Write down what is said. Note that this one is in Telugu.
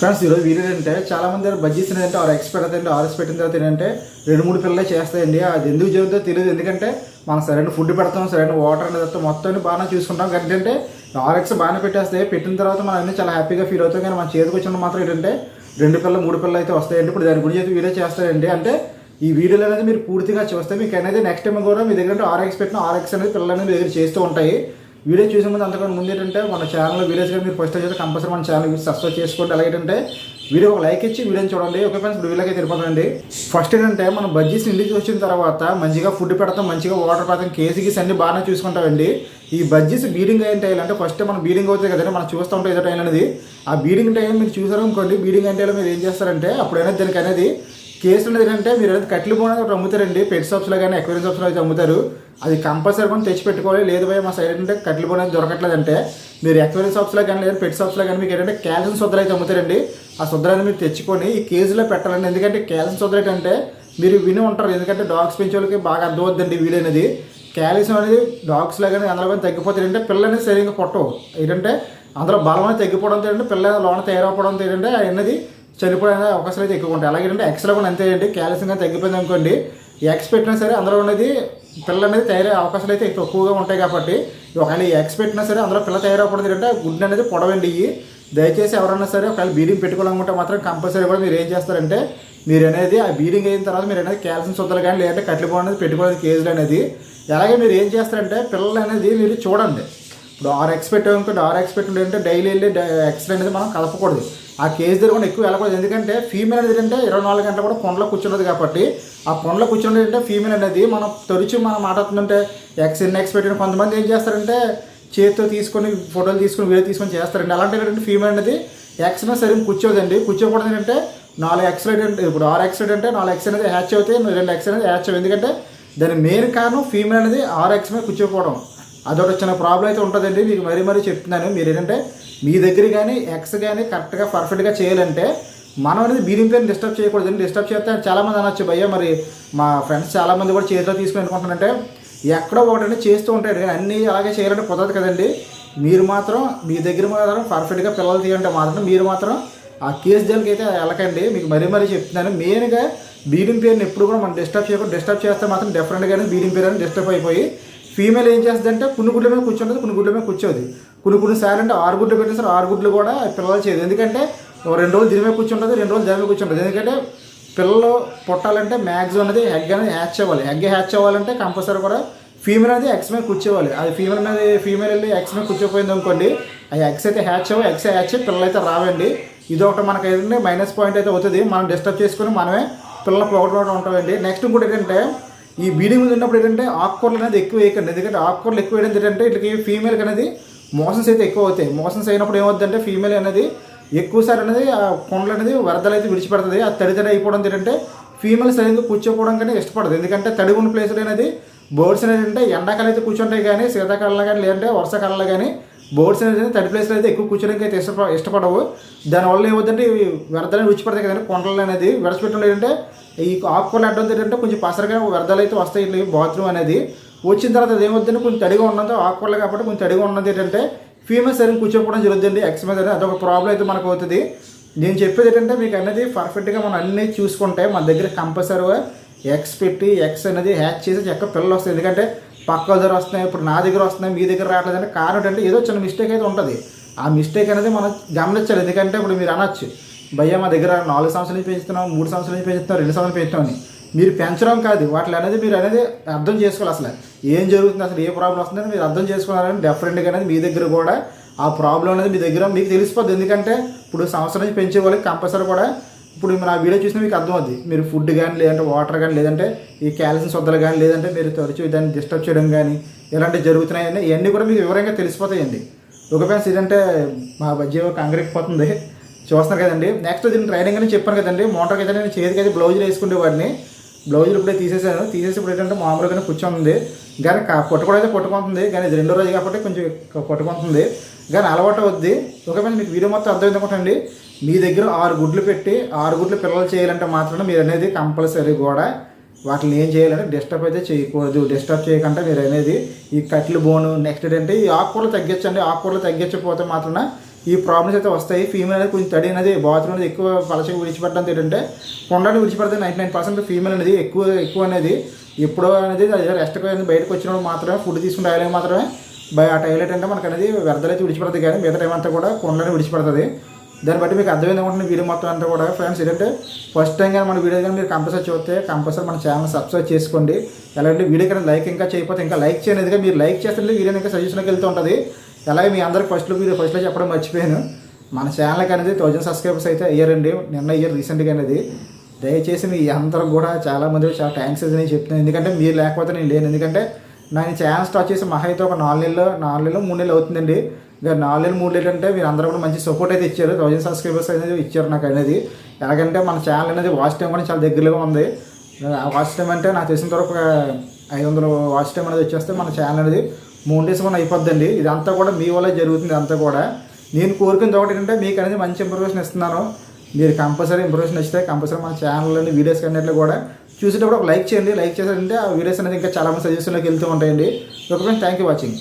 ఫ్రెండ్స్ ఈరోజు వీడియో ఏంటంటే చాలా మంది దగ్గర బజ్జీస్ ఏంటంటే ఆరు ఎక్స్పెక్ట్ పెట్టదండి ఆర్ఎస్ పెట్టిన తర్వాత ఏంటంటే రెండు మూడు పిల్లలే చేస్తాయండి. అది ఎందుకు జరుగుతుందో తెలియదు. ఎందుకంటే మనం సరైన ఫుడ్ పెడతాం సరైన వాటర్ అనేది మొత్తం బాగానే చూసుకుంటాం. కానీ ఏంటంటే ఆర్ఎక్స్ బాగానే పెట్టేస్తే పెట్టిన తర్వాత మనం అన్ని చాలా హ్యాపీగా ఫీల్ అవుతాం. కానీ మన చేతికి వచ్చిన మాత్రం ఏంటంటే రెండు పిల్లలు మూడు పిల్లలు అయితే వస్తాయండి. ఇప్పుడు దాని గురించి అయితే వీడియో చేస్తాయండి అంటే ఈ వీడియోలు అనేది మీరు పూర్తిగా చూస్తే మీకు అనేది నెక్స్ట్ టైం కూడా మీ దగ్గర ఆర్ఎక్స్ పెట్టిన ఆర్ఎక్స్ అనేది పిల్లలు అనేది మీ దగ్గర చేస్తూ ఉంటాయి. వీడియో చూసే ముందు అంతకన్నా ముందు ఏంటంటే మన ఛానల్ వీడియోస్ కానీ మీరు ఫస్ట్ చేస్తే కంపల్సరీ మన ఛానల్ సబ్స్క్రైబ్ చేసుకోండి. అలాగే వీడియో ఒక లైక్ ఇచ్చి వీడియోని చూడండి. ఓకే ఫ్రెండ్స్ ఇప్పుడు వీళ్ళకి తిరిగిపోతుందండి ఫస్ట్ ఏంటంటే మనం బజ్జీస్ ఇంటికి వచ్చిన తర్వాత మంచిగా ఫుడ్ పెడతాం మంచిగా వాటర్ పెడతాం కేజీకి అన్ని బాగానే చూసుకుంటామండి. ఈ బజ్జీస్ బీడింగ్ అయిన టైం అంటే ఫస్ట్ మనం బీడింగ్ అవుతుంది కదండి మనం చూస్తూ ఉంటాం ఏదో టైం అనేది. ఆ బీడింగ్ టైం మీరు చూసారు అనుకోండి బీడింగ్ అంటే మీరు ఏం చేస్తారంటే అప్పుడైనా దానికి అనేది కేసు ఉండేది ఏంటంటే మీరు ఏదైతే కట్లు పోయినా ఒకటి అమ్ముతారండి పెట్ షాప్స్లో కానీ ఎక్వేరియం షాప్స్లో అయితే అమ్ముతారు. అది కంపల్సరీ మనం తెచ్చి పెట్టుకోవాలి. లేదు భయ మా సైడ్ అంటే కట్లు పోయినా దొరకట్లేదంటే మీరు ఎక్వేరియం షాప్స్లో కానీ లేదా పెట్ షాప్స్లో కానీ మీకు ఏంటంటే క్యాల్షియం సుద్దలు అయితే అమ్ముతారండి. ఆ సుద్దలని మీరు తెచ్చుకొని ఈ కేజీలో పెట్టాలండి. ఎందుకంటే క్యాల్షియం సుద్దలు అంటే మీరు విని ఉంటారు. ఎందుకంటే డాగ్స్ పెంచే వాళ్ళకి బాగా అర్థమవుద్దండి వీలైనది. అనేది క్యాల్షియం అనేది డాగ్స్లో కానీ అందులో కానీ తగ్గిపోతుంది అంటే పిల్లలు అనేది సరిగ్గా పొట్టవు ఏంటంటే అందులో బలం అనేది తగ్గిపోవడంతో ఏంటంటే పిల్ల లోన తయారవడంతో ఏంటంటే అనేది చనిపోయే అవకాశాలు అయితే ఎక్కువ ఉంటాయి. అలాగే అంటే ఎక్స్లో కూడా అంతే అండి. క్యాల్షియం కానీ తగ్గిపోయింది అనుకోండి ఎక్స్ పెట్టినా సరే అందులో ఉన్నది పిల్ల అనేది తయారయ్యే అవకాశాలు అయితే ఎక్కువగా ఉంటాయి కాబట్టి ఒకవేళ ఎక్స్ పెట్టినా సరే అందులో పిల్ల తయారవకూడదు అంటే గుడ్డు అనేది పొడవండి. దయచేసి ఎవరన్నా సరే ఒకవేళ బీడింగ్ పెట్టుకోవాలనుకుంటే మాత్రం కంపల్సరీ కూడా మీరు ఏం చేస్తారంటే మీరు అనేది ఆ బీడింగ్ అయిన తర్వాత మీరు అనేది క్యాల్షియం సుద్దలు కానీ లేదంటే కట్లిపో అనేది పెట్టుకోవడానికి కేజీలు అనేది. అలాగే మీరు ఏం చేస్తారంటే పిల్లలు అనేది మీరు చూడండి. ఇప్పుడు ఆరు ఎక్స్ పెట్టామనుకోండి ఆరు ఎక్స్ పెట్టి అంటే డైలీ వెళ్ళి ఎక్స్ అనేది మనం కలపకూడదు. ఆ కేజీ దగ్గర కూడా ఎక్కువ వెళ్ళకూడదు. ఎందుకంటే ఫీమేల్ అనేది ఏంటంటే ఇరవై నాలుగు గంటలు కూడా కొండలో కూర్చున్నది కాబట్టి ఆ కొండలో కూర్చున్నది అంటే ఫీమేల్ అనేది మనం తొలిచి మనం మాట్లాడుతుందంటే ఎక్స్ ఇన్ ఎక్స్ పెట్టిన కొంతమంది ఏం చేస్తారంటే చేతితో తీసుకొని ఫోటోలు తీసుకొని వీడియో తీసుకొని చేస్తారండి. అలాంటి ఏంటంటే ఫీమేల్ అనేది ఎక్స్న సరిగ్గా కూర్చోదండి. కూర్చోకూడదు ఏంటంటే నాలుగు ఎక్స్లైడ్ అంటే ఇప్పుడు ఆరు ఎక్స్లైడ్ అంటే నాలుగు ఎక్స్ అనేది హ్యాచ్ అవుతాయి రెండు ఎక్స్ అనేది హ్యాచ్ అవుతుంది ఎందుకంటే దాని మెయిన్ కారణం ఫీమేల్ అనేది ఆరు ఎక్స్ మీద కూర్చోకపోవడం. అదొక చిన్న ప్రాబ్లం అయితే ఉంటుందండి. మీకు మరీ మరీ చెప్తున్నాను. మీరు ఏంటంటే మీ దగ్గర కానీ ఎక్స్ కానీ కరెక్ట్గా పర్ఫెక్ట్గా చేయాలంటే మనం అనేది బీరింగ్ పేరు డిస్టర్బ్ చేయకూడదు డిస్టర్బ్ చేస్తే చాలామంది అనొచ్చు. భయ్య మరి మా ఫ్రెండ్స్ చాలామంది కూడా చేతిలో తీసుకుని అనుకుంటున్నారంటే ఎక్కడో ఒకటంటే చేస్తూ ఉంటాడు. కానీ అన్నీ అలాగే చేయాలంటే కుదరదు కదండి. మీరు మాత్రం మీ దగ్గర మాత్రం పర్ఫెక్ట్గా పిల్లలు తీయంటే మాత్రం మీరు మాత్రం ఆ కేసు జల్కి అయితే వెళ్ళకండి. మీకు మరీ మరీ చెప్తున్నాను. మెయిన్గా బీడింగ్ పేరుని ఎప్పుడు కూడా మనం డిస్టర్బ్ చేయకుండా డిస్టర్బ్ చేస్తే మాత్రం డెఫినెట్గానే బీడింగ్ పేరు అని డిస్టర్బ్ అయిపోయి ఫీమేల్ ఏం చేస్తుందంటే కొన్ని గుడ్ల మీద కూర్చుంటుంది కొన్ని గుడ్ల మీద కూర్చోదు. కొన్ని కొన్ని సార్లు అంటే ఆరు గుడ్లు పెట్టేసారు ఆరు గుడ్లు కూడా పిల్లలు చేయదు. ఎందుకంటే రెండు రోజులు దీని మీద కూర్చుంటుంది రెండు రోజులు దాని మీద కూర్చుంటుంది. ఎందుకంటే పిల్లలు పుట్టాలంటే మ్యాక్సిమం అనేది ఎగ్ అనేది హ్యాచ్ అవ్వాలి. ఎగ్ హ్యాచ్ అవ్వాలంటే కంపల్సరీ కూడా ఫీమేల్ అనేది ఎక్స్ మీద కూర్చోవాలి. అది ఫీమేల్ అనేది ఫీమేల్ వెళ్ళి ఎక్స్ మీద కూర్చోపోయింది అనుకోండి ఆ ఎక్స్ అయితే హ్యాచ్ అవ్వ ఎక్స్ హ్యాచ్ పిల్లలు అయితే రావండి. ఇది ఒకటి మనకి ఏంటంటే మైనస్ పాయింట్ అయితే అవుతుంది. మనం డిస్టర్బ్ చేసుకుని మనమే పిల్లలు పోగొట్టుకోవడం ఉంటామండి. నెక్స్ట్ ఇంకోటి ఏంటంటే ఈ బీడింగ్ మీద ఉన్నప్పుడు ఏంటంటే ఆకుకూరలు అనేది ఎక్కువ వేయకండి. ఎందుకంటే ఆకుకూరలు ఎక్కువ వేయడం ఏంటంటే ఇట్లకి ఫీమేల్కి అనేది మోషన్స్ అయితే ఎక్కువ అవుతాయి. మోషన్స్ అయినప్పుడు ఏమవుతుందంటే ఫీమేల్ అనేది ఎక్కువసారి అనేది ఆ కొండలు అనేది వరదలు అయితే విడిచిపెడుతుంది. ఆ తడి తడి అయిపోవడం ఏంటంటే ఫీమేల్ సరిగ్గా కూర్చోపోవడం కానీ ఇష్టపడదు. ఎందుకంటే తడి ఉన్న ప్లేస్లు అనేది బర్డ్స్ అనేది అంటే ఎండాకాలం అయితే కూర్చుంటాయి కానీ శీతాకాలంలో కానీ లేదంటే వర్షాకాలంలో కానీ బోర్డ్స్ అనేది థర్డ్ ప్లేస్లో అయితే ఎక్కువ కూర్చోడానికి అయితే ఇష్టప ఇష్టపడవు. దానివల్ల ఏమవుతుందంటే ఇవి వ్యర్థాలు విడిచిపెడతాయి కదండి కొండలు అనేది. విడిచిపెట్టడం ఏంటంటే ఈ ఆకుకూరలు అడ్డం ఏంటంటే కొంచెం పసరగా వ్యర్థాలు అయితే వస్తాయి ఇట్లా బాత్రూమ్ అనేది. వచ్చిన తర్వాత అది ఏమవుతుందంటే కొంచెం తడిగా ఉన్నది ఆకుకూరలు కాబట్టి కొంచెం తడిగా ఉన్నది ఏంటంటే ఫీమేల్ సరిగ్గా కూర్చోకపోవడం జరుగుతుంది ఎక్స్ మీద అనేది అదొక ప్రాబ్లం అయితే మనకు అవుతుంది. నేను చెప్పేది ఏంటంటే మీకు అనేది పర్ఫెక్ట్గా మనం అన్నీ చూసుకుంటే మన దగ్గర కంపల్సరీగా ఎక్స్ పెట్టి ఎక్స్ అనేది హ్యాచ్ చేసి చక్క పిల్లలు వస్తాయి. ఎందుకంటే పక్క దగ్గర వస్తున్నాయి ఇప్పుడు నా దగ్గర వస్తున్నాయి మీ దగ్గర రావట్లేదు అంటే కారణం ఏంటంటే ఏదో చిన్న మిస్టేక్ అయితే ఉంటుంది. ఆ మిస్టేక్ అనేది మనం గమనించాలి. ఎందుకంటే ఇప్పుడు మీరు అనొచ్చు భయ్య మా దగ్గర నాలుగు సంవత్సరాల నుంచి పెంచుతున్నాం మూడు సంవత్సరాల నుంచి పెంచుతున్నాం రెండు సంవత్సరాలు పెంచుతామని మీరు పెంచడం కాదు వాటి అనేది మీరు అనేది అర్థం చేసుకోవాలి అసలు. ఏం జరుగుతుంది అసలు ఏ ప్రాబ్లం వస్తుందని మీరు అర్థం చేసుకోవాలని డెఫరెంట్గా అనేది మీ దగ్గర కూడా ఆ ప్రాబ్లం అనేది మీ దగ్గర మీకు తెలిసిపోద్ది. ఎందుకంటే ఇప్పుడు సంవత్సరం నుంచి పెంచే వాళ్ళకి కంపల్సరీ కూడా ఇప్పుడు నా వీడియో చూసినా మీకు అర్థమవుద్ది. మీరు ఫుడ్ కానీ లేదంటే వాటర్ కానీ లేదంటే ఈ క్యాల్షియం సొద్దలు కానీ లేదంటే మీరు తరచూ దాన్ని డిస్టర్బ్ చేయడం కానీ ఇలాంటివి జరుగుతున్నాయని ఇవన్నీ కూడా మీకు వివరంగా తెలిసిపోతాయండి. ఒక ఫ్రెండ్స్ ఇదంటే మా బజ్జీ కంగరెక్కిపోతుంది చూస్తున్నారు కదండి. నెక్స్ట్ దీన్ని ట్రైనింగ్ అని చెప్పాను కదండి. మోటార్కి అయితే నేను చేతికి అయితే బ్లౌజులు వేసుకునేవాడిని. వాడిని బ్లౌజులు ఇప్పుడే తీసేసాను తీసేసి ఇప్పుడు ఏంటంటే మామూలుగానే కూర్చొని కానీ కా- కూడా అయితే పుట్టుకుంటుంది. కానీ ఇది రెండో రోజు కాబట్టి కొంచెం కొ- కానీ అలవాటు అవుద్ది. ఒకవేళ మీకు వీడియో మొత్తం అర్థమైంది అనుకుంటండి. మీ దగ్గర ఆరు గుడ్లు పెట్టి ఆరు గుడ్లు పిల్లలు చేయాలంటే మాత్రమే మీరు అనేది కంపల్సరీ కూడా వాటిని ఏం చేయాలంటే డిస్టర్బ్ అయితే చేయకూడదు. డిస్టర్బ్ చేయకుండా మీరు అనేది ఈ కట్లు బోను నెక్స్ట్ ఏంటంటే ఈ ఆకుకూరలు తగ్గించండి. ఆకుకూరలు తగ్గించకపోతే మాత్రమే ఈ ప్రాబ్లమ్స్ అయితే వస్తాయి. ఫీమేల్ అనేది కొంచెం తడి అనేది బాత్రూమ్ అనేది ఎక్కువ పలచగా విడిచిపెట్టడం ఏంటంటే కొండని విడిచిపెడితే నైంటీ నైన్ పర్సెంట్ ఫీమేల్ అనేది ఎక్కువ ఎక్కువ అనేది ఎప్పుడో అనేది రెస్ట్ బయటకు వచ్చినప్పుడు మాత్రమే ఫుడ్ తీసుకుని రాయలేదు మాత్రమే. బయ ఆ టైలెట్ అంటే మనకు అనేది వ్యర్థలైతే విడిచిపెడుతుంది కానీ మిగతా టైం అంతా కూడా కొండని విడిచిపెడుతుంది. దాన్ని బట్టి మీకు అర్థమైంది అనుకుంటున్న వీడియో మొత్తం అంతా కూడా. ఫ్రెండ్స్ ఏంటంటే ఫస్ట్ టైం కానీ మన వీడియో కానీ మీరు కంపల్సరీ చూస్తే కంపల్సరీ మన ఛానల్ సబ్స్క్రైబ్ చేసుకోండి. ఎలాంటి వీడియో కానీ లైక్ ఇంకా చేయకపోతే ఇంకా లైక్ చేయండి మీరు లైక్ చేస్తుంటే వీడియో ఇంకా సజెషన్కి వెళ్తూ ఉంటుంది. అలాగే మీ అందరికి ఫస్ట్లో మీరు ఫస్ట్లో చెప్పడం మర్చిపోయాను. మన ఛానల్కి అనేది థౌజండ్ సబ్స్క్రైబర్స్ అయితే అయ్యారండి. నిన్న ఇయర్ రీసెంట్గా అనేది దయచేసి మీ అందరూ కూడా చాలా మంది చాలా థ్యాంక్స్ అని చెప్తున్నాను. ఎందుకంటే మీరు లేకపోతే నేను లేను. ఎందుకంటే నేను ఛానల్ స్టార్ట్ చేసి మహా అయితే ఒక నాలుగు నెలలు నాలుగు నెలలు మూడు నెలలు అవుతుందండి. ఇంకా నాలుగు నెలలు మూడు నెలలు అంటే మీరు అందరూ కూడా మంచి సపోర్ట్ అయితే ఇచ్చారు. థౌజండ్ సబ్స్క్రైబర్స్ అనేది ఇచ్చారు నాకు అనేది. ఎలాగంటే మన ఛానల్ అనేది వాచ్ టైం కూడా చాలా దగ్గరగా ఉంది. ఆ వాచ్ టైం అంటే నాకు తెలిసిన తర్వాత ఒక ఐదు వందల వాచ్ టైం అనేది వచ్చేస్తే మన ఛానల్ అనేది మూడు డేస్ కూడా అయిపోద్దండి. ఇదంతా కూడా మీ వల్ల జరుగుతుంది అంతా కూడా. నేను కోరుకునేది ఒకటి ఏంటంటే మీకు అనేది మంచి ఇన్ఫర్మేషన్ ఇస్తున్నాను. మీరు కంపల్సరీ ఇన్ఫర్మేషన్ ఇస్తే కంపల్సరీ మన ఛానల్లోని వీడియోస్ కన్నట్లు కూడా చూసేటప్పుడు ఒక లైక్ చేయండి. లైక్ చేసారంటే ఆ వీడియోస్ అనేది ఇంకా చాలా మంది సజెషన్లోకి వెళ్తూ ఉంటాయండి. Okay friends thank you watching